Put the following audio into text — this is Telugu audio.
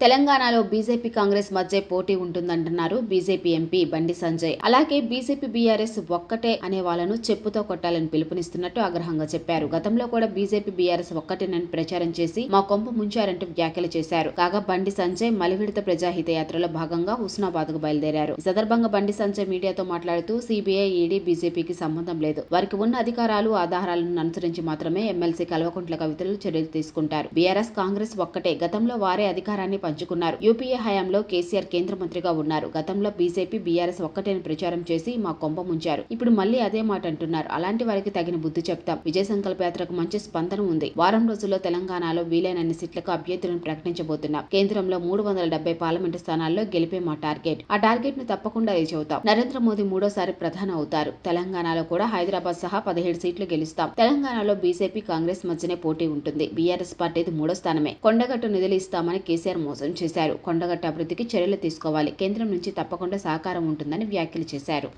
తెలంగాణలో బీజేపీ కాంగ్రెస్ మధ్య పోటీ ఉంటుందంటున్నారు బీజేపీ ఎంపీ బండి సంజయ్. అలాగే బీజేపీ బీఆర్ఎస్ ఒక్కటే అనే వాళ్ళను చెప్పుతో కొట్టాలని పిలుపునిస్తున్నట్టు ఆగ్రహంగా చెప్పారు. గతంలో కూడా బీజేపీ బీఆర్ఎస్ ఒక్కటేనని ప్రచారం చేసి మా కొంప ముంచారంటూ వ్యాఖ్యలు చేశారు. కాగా బండి సంజయ్ మలివిడత ప్రజాహిత యాత్రలో భాగంగా హుస్నాబాద్కు బయలుదేరారు. ఈ సందర్భంగా బండి సంజయ్ మీడియాతో మాట్లాడుతూ సిబిఐ ఈడీ బీజేపీకి సంబంధం లేదు. వారికి ఉన్న అధికారాలు ఆధారాలను అనుసరించి మాత్రమే ఎమ్మెల్సీ కల్వకుంట్ల కవితలు చర్యలు తీసుకుంటారు. బీఆర్ఎస్ కాంగ్రెస్ ఒక్కటే. గతంలో వారే అధికారాన్ని పంచుకున్నారు. యూపీఏ హయాంలో కేసీఆర్ కేంద్ర మంత్రిగా ఉన్నారు. గతంలో బీజేపీ బీఆర్ఎస్ ఒక్కటేని ప్రచారం చేసి మా కొంప ముంచారు. ఇప్పుడు మళ్ళీ అదే మాట అంటున్నారు. అలాంటి వారికి తగిన బుద్ధి చెప్తాం. విజయ సంకల్ప యాత్రకు మంచి స్పందన ఉంది. వారం రోజుల్లో తెలంగాణలో వీలైనన్ని సీట్లకు అభ్యర్థులను ప్రకటించబోతున్నాం. కేంద్రంలో మూడు వందల డెబ్బై పార్లమెంటు స్థానాల్లో గెలిపే మా టార్గెట్. ఆ టార్గెట్ను తప్పకుండా రీచ్ అవుతాం. నరేంద్ర మోదీ మూడోసారి ప్రధాని అవుతారు. తెలంగాణలో కూడా హైదరాబాద్ సహా పదిహేడు సీట్లు గెలుస్తాం. తెలంగాణలో బీజేపీ కాంగ్రెస్ మధ్యనే పోటీ ఉంటుంది. బీఆర్ఎస్ పార్టీది మూడో స్థానమే. కొండగట్టు నిధులు ఇస్తామని కేసీఆర్ మోసం చేశారు. కొండగట్టు అభివృద్ధికి చర్యలు తీసుకోవాలి. కేంద్రం నుంచి తప్పకుండా సహకారం ఉంటుందని వ్యాఖ్యలు చేశారు.